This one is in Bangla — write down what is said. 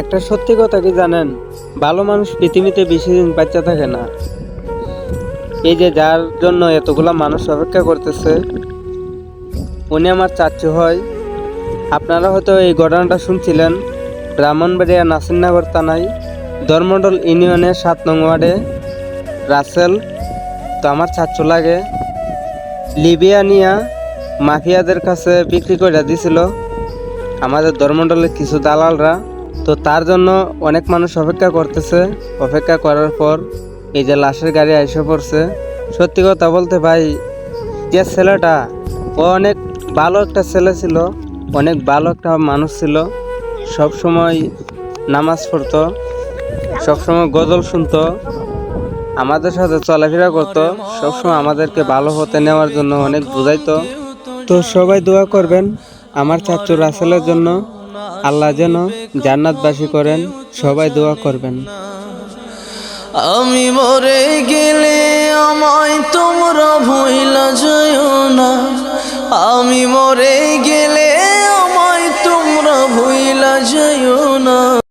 একটা সত্যি কথা কি জানেন? ভালো মানুষ পৃথিবীতে বেশি দিন বাচ্চা থাকে না। এই যে যার জন্য এতগুলা মানুষ অপেক্ষা করতেছে, উনি আমার চাচু হয়। আপনারা হয়তো এই ঘটনাটা শুনছিলেন। ব্রাহ্মণবাড়িয়া নাসিরনগর থানায়, ধর্মডল ইউনিয়নের সাত নং ওয়ার্ডে। রাসেল, তো আমার চাচু লাগে। লিবিয়া নিয়া মাফিয়াদের কাছে বিক্রি করে দিছিল। আমাদের ধর্মডলের কিছু দালালরা তো তার জন্য অনেক মানুষ অপেক্ষা করতেছে। অপেক্ষা করার পর এই যে লাশের গাড়ি এসে পড়ছে। সত্যি কথা বলতে ভাই, যে ছেলেটা, ও অনেক ভালো একটা ছেলে ছিল, অনেক ভালো একটা মানুষ ছিল। সব সময় নামাজ পড়তো সবসময় গজল শুনতো, আমাদের সাথে চলাফেরা করতো সবসময় আমাদেরকে ভালো হতে নেওয়ার জন্য অনেক বুঝাইতো। তো সবাই দোয়া করবেন আমার চাচু রাসেলের জন্য। আল্লাহ যেন জান্নাতবাসী করেন, সবাই দোয়া করবেন। আমি মরে গেলে আমায় তোমরা ভুইলা যায় না। আমি মরে গেলে আমায় তোমরা ভুইলা যায় না।